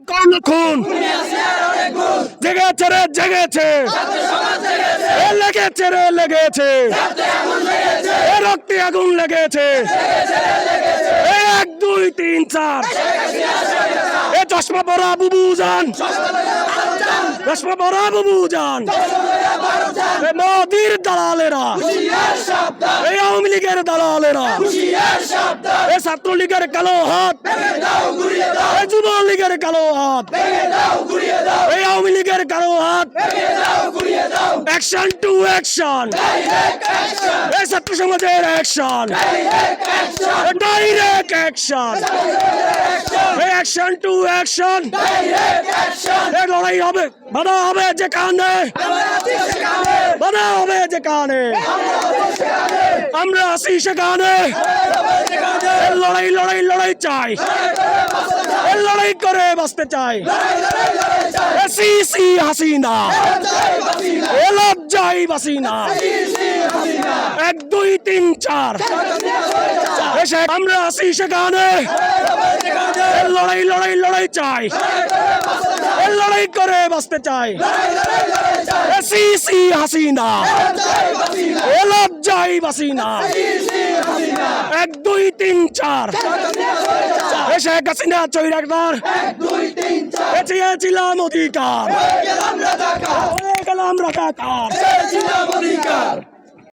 কোন জেগেছে রে, জেগেছে। লেগেছে রে, লেগেছে। এ রক্তে আগুন লেগেছে। এক, দুই, তিন, চার। এ চশমা বড় বুবু যান চশমা বড় বুবু যান মোদির দালালেরা। এই আওয়ামী লীগের দালালেরা। এ ছাত্রলীগের কালো হাত। এই যুব লীগের কালো হাত। এই আওয়ামী লীগের কালো হাত। অ্যাকশন টু অ্যাকশন এই ছাত্র সমাজের অ্যাকশন ডাইরেক্ট অ্যাকশন এই অ্যাকশন টু অ্যাকশন এই লড়াই হবে বাধা হবে যেখানে। বাধা হবে যেখানে আমরা আছি সেখানে। লড়াই লড়াই লড়াই চাই। লড়াই করে বাঁচতে চাই। এ সি সি হাসিনা। এ লজ্জাই বাসিনা। এক, দুই, তিন, চার। আমরা আছি সেখানে। লড়াই লড়াই লড়াই চাই। লড়াই করে বাঁচতে চাই হাসিনা। এক দুই তিন চার। হাসিনা চেয়েছিলাম অধিকার। গেলাম